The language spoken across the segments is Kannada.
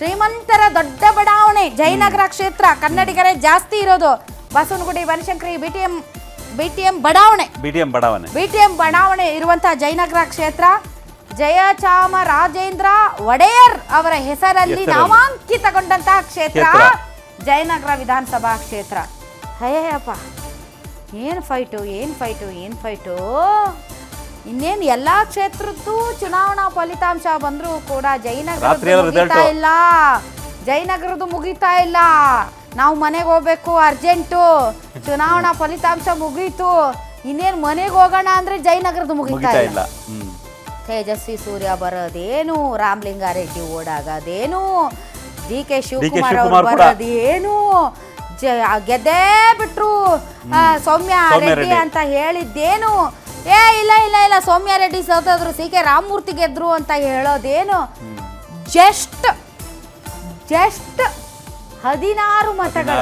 ಶ್ರೀಮಂತರ ದೊಡ್ಡ ಬಡಾವಣೆ ಜಯನಗರ ಕ್ಷೇತ್ರ ಕನ್ನಡಿಗರೇ ಜಾಸ್ತಿ ಇರೋದು. ಬಸವನಗುಡಿ ಬನಶಂಕರಿ ಬಿಟಿಎಂ ಬಿಟಿಎಂ ಬಡಾವಣೆ. ಬಿಟಿಎಂ ಬಡಾವಣೆ. ಬಿಟಿಎಂ ಬಡಾವಣೆ ಇರುವಂತಹ ಜಯನಗರ ಕ್ಷೇತ್ರ. ಜಯಚಾಮರಾಜೇಂದ್ರ ಒಡೆಯರ್ ಅವರ ಹೆಸರಲ್ಲಿ. ನಾಮಾಂಕಿತಗೊಂಡಂತಹ ಕ್ಷೇತ್ರ. ಕ್ಷೇತ್ರ. ಜಯನಗರ ವಿಧಾನಸಭಾ ಕ್ಷೇತ್ರ. ಅಯ್ಯಪ್ಪ ಏನು ಫೈಟು ಏನು ಫೈಟು ಏನು ಫೈಟು ಇನ್ನೇನು ಎಲ್ಲಾ ಕ್ಷೇತ್ರದ್ದು ಚುನಾವಣಾ ಫಲಿತಾಂಶ ಬಂದರೂ ಕೂಡ ಜಯನಗರ ಮುಗಿತಾ ಇಲ್ಲ. ಜಯನಗರದ್ದು ಮುಗಿತಾ ಇಲ್ಲ. ನಾವು ಮನೆಗೆ ಹೋಗ್ಬೇಕು ಅರ್ಜೆಂಟು ಚುನಾವಣಾ ಫಲಿತಾಂಶ ಮುಗೀತು. ಇನ್ನೇನು ಮನೆಗೆ ಹೋಗೋಣ ಅಂದ್ರೆ ಜಯನಗರದ್ದು ಮುಗಿತಾ ಇಲ್ಲ. ತೇಜಸ್ವಿ ಸೂರ್ಯ ಬರೋದೇನು? ರಾಮಲಿಂಗಾರೆಡ್ಡಿ ಓಡಾಗೋದೇನು? ಡಿ ಕೆ ಶಿವಕುಮಾರ್ ಅವರು. ಬರೋದೇನು? ಗೆದ್ದೇ ಬಿಟ್ರು ಸೌಮ್ಯ ರೆಡ್ಡಿ. ಅಂತ ಹೇಳಿದ್ದೇನು? ಏ ಇಲ್ಲ ಇಲ್ಲ ಇಲ್ಲ ಸೌಮ್ಯ ರೆಡ್ಡಿ ಸೌತಾದ್ರು ಸಿ ಕೆ ರಾಮಮೂರ್ತಿ ಗೆದ್ರು ಅಂತ ಹೇಳೋದೇನು? ಜಸ್ಟ್ ಜಸ್ಟ್ ಹದಿನಾರು ಮತಗಳು.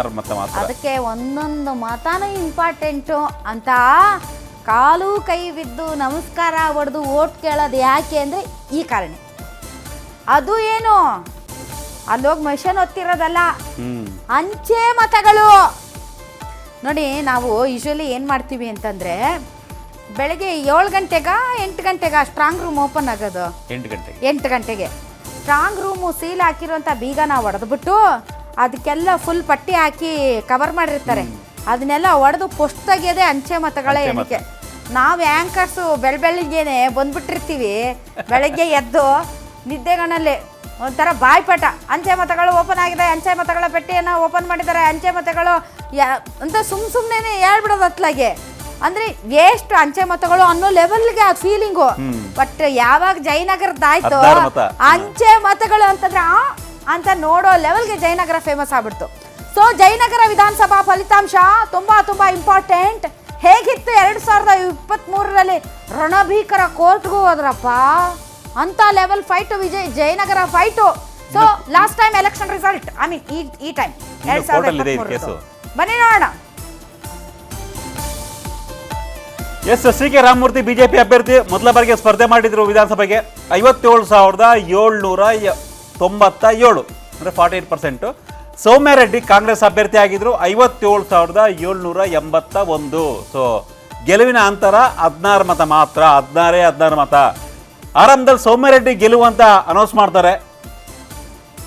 ಅದಕ್ಕೆ ಒಂದೊಂದು ಮತನೂ ಇಂಪಾರ್ಟೆಂಟು ಅಂತ ಕಾಲು ಕೈ ಬಿದ್ದು ನಮಸ್ಕಾರ ಹೊಡೆದು ಓಟ್ ಕೇಳೋದು ಯಾಕೆ ಅಂದರೆ ಈ ಕಾರಣ. ಅದು ಏನು? ಅಲ್ಲೋಗಿ ಮೆಷನ್ ಒತ್ತಿರೋದಲ್ಲ. ಅಂಚೆ ಮತಗಳು. ನೋಡಿ ನಾವು ಯೂಶ್ವಲಿ ಏನು ಮಾಡ್ತೀವಿ ಅಂತಂದರೆ ಬೆಳಗ್ಗೆ ಏಳು ಗಂಟೆಗ ಎಂಟು ಗಂಟೆಗ ಸ್ಟ್ರಾಂಗ್ ರೂಮ್ ಓಪನ್ ಆಗೋದು? ಎಂಟು ಗಂಟೆಗೆ. ಎಂಟು ಗಂಟೆಗೆ. ಸ್ಟ್ರಾಂಗ್ ರೂಮು ಸೀಲ್ ಹಾಕಿರುವಂಥ ಬೀಗನ ಒಡೆದ್ಬಿಟ್ಟು ಅದಕ್ಕೆಲ್ಲ ಫುಲ್ ಪಟ್ಟಿ ಹಾಕಿ ಕವರ್ ಮಾಡಿರ್ತಾರೆ. ಅದನ್ನೆಲ್ಲ ಒಡೆದು ಪುಷ್ಟ್ ತೆಗೆಯೋದೇ ಅಂಚೆ ಮತಗಳ ಎಣಿಕೆ ನಾವು ಆ್ಯಂಕರ್ಸು ಬೆಳ ಬೆಳಿಗ್ಗೆನೆ ಬಂದ್ಬಿಟ್ಟಿರ್ತೀವಿ. ಬೆಳಗ್ಗೆ ಎದ್ದು ನಿದ್ದೆಗಣ್ಣಲ್ಲಿ ಒಂಥರ ಬಾಯ್ಪಟ ಅಂಚೆ ಮತಗಳು ಓಪನ್ ಆಗಿದೆ ಅಂಚೆ ಮತಗಳ ಪೆಟ್ಟಿಯನ್ನು ಓಪನ್ ಮಾಡಿದ್ದಾರೆ ಅಂಚೆ ಮತಗಳು ಯಾ ಅಂತ ಸುಮ್ಮ ಸುಮ್ಮನೆ ಹೇಳ್ಬಿಡೋದು ಅತ್ಲಾಗೆ. ಅಂದರೆ ಎಷ್ಟು ಅಂಚೆ ಮತಗಳು ಅನ್ನೋ ಲೆವೆಲ್ಗೆ ಆ ಫೀಲಿಂಗು ಬಟ್ ಯಾವಾಗ ಜಯನಗರದ ಆಯ್ತು. ಅಂಚೆ ಮತಗಳು ಅಂತಂದ್ರೆ ಆ ಅಂತ ನೋಡೋ ಲೆವೆಲ್ಗೆ ಜಯನಗರ ಫೇಮಸ್ ಆಗ್ಬಿಡ್ತು. ಸೊ ಜಯನಗರ ವಿಧಾನಸಭಾ ಫಲಿತಾಂಶ ತುಂಬಾ ತುಂಬಾ ಇಂಪಾರ್ಟೆಂಟ್ ಹೇಗಿತ್ತು ಎರಡ್ ಸಾವಿರದ ಇಪ್ಪತ್ತ್ ಮೂರರಲ್ಲಿ ರಣಭೀಕರ ಕೋರ್ಟ್ಗೂ ಹೋದ್ರಪ್ಪ? ಅಂತ level fight Vijay Jayanagar fight so last time election result I mean ಈ ಟೈಮ್ ಎರಡ್ ಸಾವಿರದ. ಬನ್ನಿ ನೋಡೋಣ. Yes C K Ramamurthy BJP ಅಭ್ಯರ್ಥಿ ಮೊದಲ ಬಾರಿಗೆ ಸ್ಪರ್ಧೆ ಮಾಡಿದ್ರು ವಿಧಾನಸಭೆಗೆ. ಐವತ್ತೇಳು ಸಾವಿರದ ಏಳ್ನೂರ ತೊಂಬತ್ತ ಏಳು, ಅಂದರೆ forty eight percent Sowmya Reddy Congress ಅಭ್ಯರ್ಥಿ ಆಗಿದ್ರು ಐವತ್ತೇಳು ಸಾವಿರದ ಏಳ್ನೂರ ಎಂಬತ್ತ ಒಂದು. ಸೊ ಗೆಲುವಿನ ಅಂತರ ಹದಿನಾರು ಮತ ಮಾತ್ರ, ಹದಿನಾರೇ ಹದಿನಾರು ಮತ. ಆರಂಭದಲ್ಲಿ ಸೌಮ್ಯ ರೆಡ್ಡಿ ಗೆಲುವು ಅಂತ ಅನೌನ್ಸ್ ಮಾಡ್ತಾರೆ.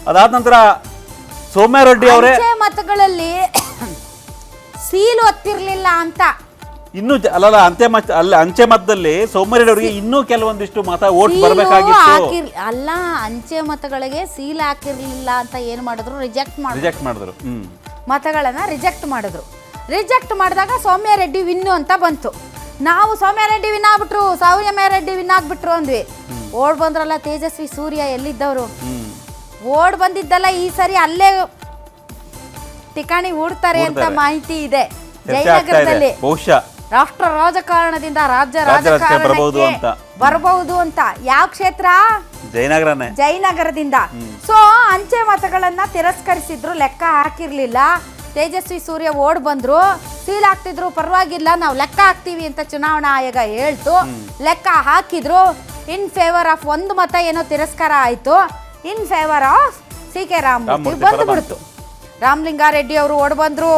ಅದಾದ ನಂತರ ಸೌಮ್ಯ ರೆಡ್ಡಿ ಅವರೇ ಮತಗಳಲ್ಲಿ ಸೀಲು ಹತ್ತಿರಲಿಲ್ಲ ಅಂತ ಇನ್ನೂ ಅಲ್ಲ ಅಲ್ಲಲ್ಲ ಅಂತೆ ಮತ್ ಅಲ್ಲ ಅಂಚೆ ಮತದಲ್ಲಿ ಸೌಮ್ಯರೆಡ್ಡಿ ಅವರಿಗೆ ಇನ್ನೂ ಕೆಲವೊಂದಿಷ್ಟು ಮತ ಓಟ್ ಬರಬೇಕಾಗಿತ್ತು. ಹಾಕಿರ್ ಅಲ್ಲ ಅಂಚೆ ಮತಗಳಿಗೆ ಸೀಲ್ ಹಾಕಿರ್ಲಿಲ್ಲ ಅಂತ ಏನು ಮಾಡಿದ್ರು? ರಿಜೆಕ್ಟ್ ಮಾಡಿದ್ರು. ರಿಜೆಕ್ಟ್ ಮಾಡಿದ್ರು ಹ್ಮ್. ಮತಗಳನ್ನ ರಿಜೆಕ್ಟ್ ಮಾಡಿದ್ರು. ರಿಜೆಕ್ಟ್ ಮಾಡಿದಾಗ ಸೌಮ್ಯ ರೆಡ್ಡಿ ವಿನ್ನು ಅಂತ ಬಂತು. ನಾವು ಸೌಮ್ಯ ರೆಡ್ಡಿ ವಿನ್ ಆಗ್ಬಿಟ್ರು ಸೌಮ್ಯ ರೆಡ್ಡಿ ವಿನ್ ಆಗ್ಬಿಟ್ರು ಅಂದ್ವಿ. ಓಡ್ ಬಂದ್ರಲ್ಲ ತೇಜಸ್ವಿ ಸೂರ್ಯ ಎಲ್ಲಿದ್ದವರು? ಹ್ಮ್. ಓಡ್ ಬಂದಿದ್ದಲ್ಲ ಈ ಸರಿ ಅಲ್ಲೇ ಠಿಕಾಣಿ ಹೂಡ್ತಾರೆ ಅಂತ ಮಾಹಿತಿ ಇದೆ. ಚರ್ಚೆ ಆಗ್ತಾ ಇದೆ. ಜಯನಗರದಲ್ಲಿ. ಬಹುಶಃ. ರಾಷ್ಟ್ರ ರಾಜಕಾರಣದಿಂದ ರಾಜ್ಯ ರಾಜ್ಯ ರಾಜಕಾರಣ ರಾಜಕಾರಣಕ್ಕೆ ಅಂತ. ಬರಬಹುದು ಅಂತ. ಯಾವ ಕ್ಷೇತ್ರ? ಜಯನಗರನೇ. ಜಯನಗರದಿಂದ. ಸೊ ಅಂಚೆ ಮತಗಳನ್ನ ತಿರಸ್ಕರಿಸಿದ್ರು ಲೆಕ್ಕ ಹಾಕಿರ್ಲಿಲ್ಲ. ತೇಜಸ್ವಿ ಸೂರ್ಯ ಓಡ್ ಬಂದ್ರು. ಸೀಲ್ ಹಾಕ್ತಿದ್ರು ಪರವಾಗಿಲ್ಲ ನಾವು ಲೆಕ್ಕ ಹಾಕ್ತೀವಿ ಅಂತ ಚುನಾವಣಾ ಆಯೋಗ ಹೇಳ್ತು. ಲೆಕ್ಕ ಹಾಕಿದ್ರು. ಇನ್ ಫೇವರ್ ಆಫ್ ಒಂದು ಮತ ಏನೋ ತಿರಸ್ಕಾರ ಆಯ್ತು. In favour of C K Ramamurthy Ramamurthy ಬಂದು ಪರ ಬಿಡ್ತು ರಾಮಲಿಂಗಾರೆಡ್ಡಿ ಅವರು ಓಡ್ ಬಂದ್ರು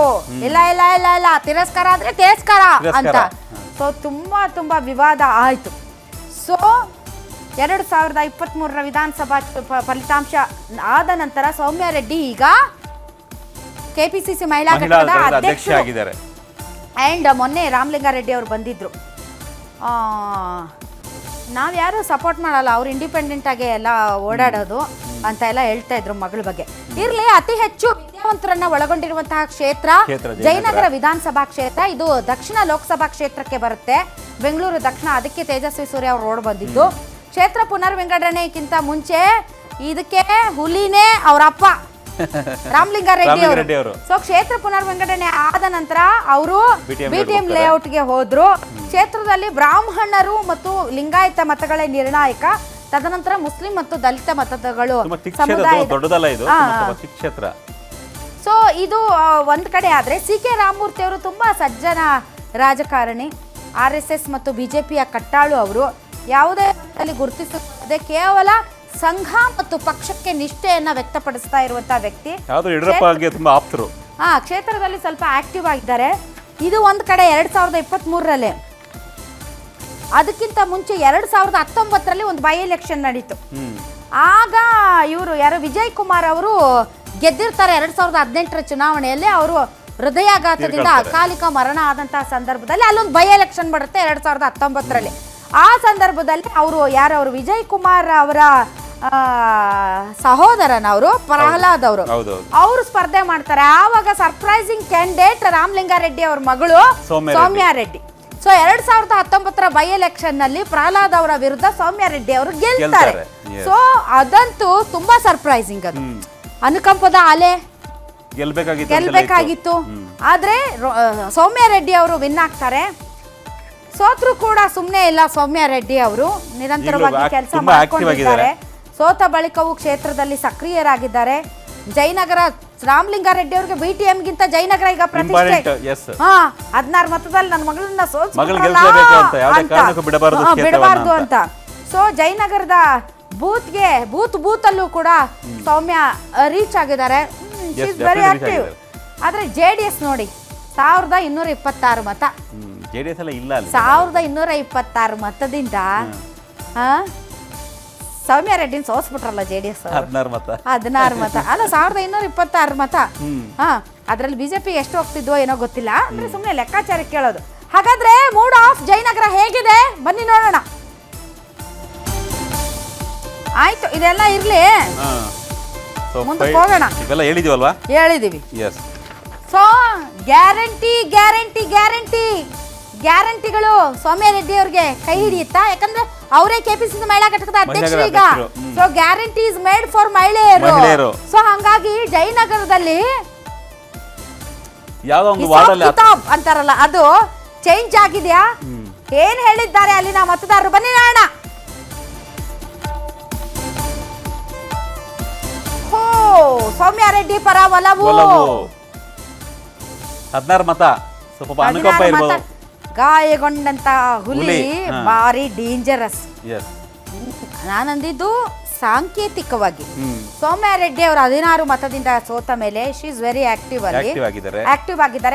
ಇಲ್ಲ ಇಲ್ಲ ಇಲ್ಲ ಇಲ್ಲ ತಿರಸ್ಕಾರ ಆದ್ರೆ ತಿರಸ್ಕಾರ. ಅಂತ. ಸೊ ತುಂಬಾ ತುಂಬಾ ವಿವಾದ ಆಯ್ತು. ಸೊ ಎರಡು ಸಾವಿರದ ಇಪ್ಪತ್ತ್ಮೂರರ ವಿಧಾನಸಭಾ ಫಲಿತಾಂಶ ಆದ ನಂತರ ಸೌಮ್ಯ ರೆಡ್ಡಿ ಈಗ ಕೆಪಿಸಿಸಿ ಮಹಿಳಾ ಘಟಕದ ಅಧ್ಯಕ್ಷ ಅಂಡ್ ಮೊನ್ನೆ ರಾಮಲಿಂಗಾರೆಡ್ಡಿ ಅವರು ಬಂದಿದ್ರು. ನಾವು ಯಾರು ಸಪೋರ್ಟ್ ಮಾಡಲ್ಲ ಅವ್ರು ಇಂಡಿಪೆಂಡೆಂಟ್ ಆಗಿ ಎಲ್ಲ ಓಡಾಡೋದು ಅಂತ ಎಲ್ಲ ಹೇಳ್ತಾ ಇದ್ರು ಮಗಳ ಬಗ್ಗೆ. ಇರ್ಲಿ ಅತಿ ಹೆಚ್ಚು ವಿದ್ಯಾವಂತರನ್ನ ಒಳಗೊಂಡಿರುವಂತಹ ಕ್ಷೇತ್ರ ಜಯನಗರ. ವಿಧಾನಸಭಾ ಕ್ಷೇತ್ರ. ಇದು ದಕ್ಷಿಣ ಲೋಕಸಭಾ ಕ್ಷೇತ್ರಕ್ಕೆ ಬರುತ್ತೆ. ಬೆಂಗಳೂರು ದಕ್ಷಿಣ ಅದಕ್ಕೆ ತೇಜಸ್ವಿ ಸೂರ್ಯ ಅವರು ರೋಡ್ ಬಂದಿದ್ದು. ಕ್ಷೇತ್ರ ಪುನರ್ವಿಂಗಡಣೆಗಿಂತ ಮುಂಚೆ ಇದಕ್ಕೆ ಹುಲಿನೇ ಅವರಪ್ಪ ರಾಮಲಿಂಗಾರೆಡ್ಡಿ ಅವರು. ಸೊ ಕ್ಷೇತ್ರ ಪುನರ್ವಿಂಗಡಣೆ ಆದ ನಂತರ ಅವರು ಬಿಟಿಎಂ ಬಿ ಟಿ ಎಂ ಹೋಗ್ತಾರೆ. ಲೇಔಟ್ಗೆ ಹೋದ್ರು. ಕ್ಷೇತ್ರದಲ್ಲಿ ಬ್ರಾಹ್ಮಣರು ಮತ್ತು ಲಿಂಗಾಯತ ಮತಗಳೇ ನಿರ್ಣಾಯಕ. ತದನಂತರ ಮುಸ್ಲಿಂ ಮತ್ತು ದಲಿತ ಮತಗಳು ಸಮುದಾಯ ಕ್ಷೇತ್ರ. ಇದು ಒಂದ್ ಕಡೆ ಆದರೆ ಸಿ ಕೆ ರಾಮಮೂರ್ತಿ ಅವರು ತುಂಬಾ ಸಜ್ಜನ ರಾಜಕಾರಣಿ. ಆರ್ ಎಸ್ ಎಸ್ ಮತ್ತು ಬಿ ಜೆ ಪಿಯ ಕಟ್ಟಾಳು ಅವರು. ಯಾವುದೇ ಅಲ್ಲಿ ಗುರುತಿಸುತ್ತದೆ ಕೇವಲ ಸಂಘ ಮತ್ತು ಪಕ್ಷಕ್ಕೆ ನಿಷ್ಠೆಯನ್ನು ವ್ಯಕ್ತಪಡಿಸ್ತಾ ಇರುವಂತಹ ವ್ಯಕ್ತಿ. ತುಂಬಾ ಆಪ್ತರು. ಆ ಕ್ಷೇತ್ರದಲ್ಲಿ ಸ್ವಲ್ಪ ಆಕ್ಟಿವ್ ಆಗಿದ್ದಾರೆ. ಇದು ಒಂದು ಕಡೆ ಎರಡ್ ಸಾವಿರದ ಇಪ್ಪತ್ತ್ ಮೂರರಲ್ಲಿ ಅದಕ್ಕಿಂತ ಮುಂಚೆ ಎರಡ್ ಸಾವಿರದ ಹತ್ತೊಂಬತ್ತರಲ್ಲಿ ಒಂದು ಬೈ ಎಲೆಕ್ಷನ್ ನಡೀತು ಆಗ ಇವರು ಯಾರು ವಿಜಯ್ ಕುಮಾರ್ ಅವರು ಗೆದ್ದಿರ್ತಾರೆ ಎರಡ್ ಸಾವಿರದ ಹದಿನೆಂಟರ ಚುನಾವಣೆಯಲ್ಲಿ ಅವರು ಹೃದಯಾಘಾತದಿಂದ ಅಕಾಲಿಕ ಮರಣ ಆದಂತಹ ಸಂದರ್ಭದಲ್ಲಿ ಅಲ್ಲೊಂದು ಬೈ ಎಲೆಕ್ಷನ್ ಬರುತ್ತೆ ಎರಡ್ ಸಾವಿರದ ಹತ್ತೊಂಬತ್ತರಲ್ಲಿ. ಆ ಸಂದರ್ಭದಲ್ಲಿ ಅವರು ಯಾರು ಅವರು? ವಿಜಯ್ ಕುಮಾರ್ ಅವರ ಸಹೋದರನವರು ಪ್ರಹ್ಲಾದ್ ಅವರು. ಅವರು ಸ್ಪರ್ಧೆ ಮಾಡ್ತಾರೆ. ಆವಾಗ ಸರ್ಪ್ರೈಸಿಂಗ್ ಕ್ಯಾಂಡಿಡೇಟ್ ರಾಮಲಿಂಗಾರೆಡ್ಡಿ ಅವ್ರ ಮಗಳು ಸೌಮ್ಯ ಸೌಮ್ಯ ರೆಡ್ಡಿ. ಸೊ ಎರಡ್ ಸಾವಿರದ ಹತ್ತೊಂಬತ್ತರ ಬೈ ಎಲೆಕ್ಷನ್ನಲ್ಲಿ ಪ್ರಹ್ಲಾದ್ ಅವರ ವಿರುದ್ಧ ಸೌಮ್ಯ ರೆಡ್ಡಿ ಅವರು ಗೆಲ್ತಾರೆ. ಸೊ ಅದಂತೂ ತುಂಬಾ ಸರ್ಪ್ರೈಸಿಂಗ್ ಅದು. ಅನುಕಂಪದ ಅಲೆ ಗೆಲ್ಬೇಕಾಗಿತ್ತು ಅಂತೆಲ್ಲ ಇತ್ತು. ಗೆಲ್ಬೇಕಾಗಿತ್ತು ಆದ್ರೆ ರೋ- ಸೌಮ್ಯ ರೆಡ್ಡಿ ಅವರು ವಿನ್ ಆಗ್ತಾರೆ. ಸೋತ್ರು ಕೂಡ ಸುಮ್ಮನೆ ಇಲ್ಲ ಸೌಮ್ಯ ರೆಡ್ಡಿ ಅವರು. ನಿರಂತರವಾಗಿ ಈಗಲೂ ಕೆಲಸ ತುಂಬಾ active ಮಾಡ್ಕೊಂಡಿದ್ದಾರೆ. ಸೋತ ಬಳಿಕವೂ ಕ್ಷೇತ್ರದಲ್ಲಿ ಸಕ್ರಿಯರಾಗಿದ್ದಾರೆ. ಜಯನಗರ ರಾಮಲಿಂಗಾರೆಡ್ಡಿ ಅವ್ರಿಗೆ ಬಿ ಟಿ ಗಿಂತ ಜಯನಗರ ಈಗ ಪ್ರತಿಷ್ಠೆ. ಎಸ್ ಹಾ ಹದಿನಾರು ಮತದಲ್ಲಿ ನನ್ನ ಮಗಳನ್ನ ಮಗಳ್ ಗೆಲ್ಸ್ಲೇಬೇಕು ಅಂತ, ಯಾವುದೇ ಕಾರಣಕ್ಕೂ ಬಿಡಬಾರ್ದು ಕ್ಷೇತ್ರವನ್ನ ಬಿಡಬಾರ್ದು ಅಂತ. ಅಂತ. ಸೊ ಜಯನಗರದ ಬೂತ್ಗೆ ಬೂತ್ ಬೂತಲ್ಲೂ ಕೂಡ ಸೌಮ್ಯ ರೀಚ್ ಆಗಿದ್ದಾರೆ. Very active. ಆದ್ರೆ ಜೆ ಡಿ ಎಸ್ ನೋಡಿ ಸಾವಿರದ ಇನ್ನೂರ ಇಪ್ಪತ್ತಾರು ಮತ. ಜೆ ಡಿ ಎಸ್ ಎಲ್ಲ ಇಲ್ಲ ಅಲ್ಲಿ. ಸಾವಿರದ ಇನ್ನೂರ ಇಪ್ಪತ್ತಾರು ಮತದಿಂದ ಸೌಮ್ಯ ರೆಡ್ಡಿನ ಸೋಸ್ಬಿಟ್ರಲ್ಲ ಜೆ ಡಿ ಎಸ್ ಹದಿನಾರು ಮತ. ಹದಿನಾರು ಮತ. ಅಲ್ಲ ಸಾವಿರದ ಇನ್ನೂರ ಇಪ್ಪತ್ತಾರು ಮತ. ಹಾ ಅದ್ರಲ್ಲಿ ಬಿಜೆಪಿ ಎಷ್ಟು ಹೋಗ್ತಿದ್ವೋ ಏನೋ ಗೊತ್ತಿಲ್ಲ. ಅಂದ್ರೆ ಸುಮ್ಮನೆ ಲೆಕ್ಕಾಚಾರ ಕೇಳೋದು. ಹಾಗಾದ್ರೆ ಮೂಡ್ ಆಫ್ ಜಯನಗರ ಇದೆಲ್ಲ ಇರ್ಲಿ. ಮುಂದಕ್ಕೆ ಹೋಗೋಣ. ಇವೆಲ್ಲ ಹೇಳಿದೀವಲ್ವಾ? ಹೇಳಿದೀವಿ. Yes so guarantee guarantee guarantee ಗ್ಯಾರಂಟಿಗಳು Soumya Reddy ಅವ್ರಿಗೆ ಕೈ ಹಿಡಿಯುತ್ತಾ? ಯಾಕಂದ್ರೆ ಅವರೇ ಕೆಪಿಸಿಸಿ ಮಹಿಳಾ ಘಟಕದ ಅಧ್ಯಕ್ಷ ಈಗ. So guarantee is made for ಮಹಿಳೆಯರು. ಸೊ ಹಂಗಾಗಿ ಜಯನಗರದಲ್ಲಿ ಅಂತಾರಲ್ಲ ಅದು ಚೇಂಜ್ ಆಗಿದ್ಯಾ? ಏನ್ ಹೇಳಿದ್ದಾರೆ ಅಲ್ಲಿನ ಮತದಾರರು? ಬನ್ನಿ ನೋಡೋಣ ಹೋ ಸೌಮ್ಯ ರೆಡ್ಡಿ ಪರ ಒಲವು. ಹದಿನಾರು ಮತ. ಸ್ವಲ್ಪ ಅನುಕಂಪ ಇರ್ಬೋದು. ಗಾಯಗೊಂಡಂತ ಹುಲಿ ಬಾರಿ. ಭಾರಿ ಡೇಂಜರಸ್ ನಾನಂದಿದ್ದು ಸಾಂಕೇತಿಕವಾಗಿ. ಸೌಮ್ಯ ರೆಡ್ಡಿ ಅವರು ಹದಿನಾರು ಮತದಿಂದ ಸೋತ ಮೇಲೆ ಶಿ ಇಸ್ ವೆರಿ ಆಕ್ಟಿವ್ ಅಲ್ಲಿ. ಆಕ್ಟಿವ್ ಆಗಿದ್ದಾರೆ. ಆಕ್ಟಿವ್ ಆಗಿದ್ದಾರೆ.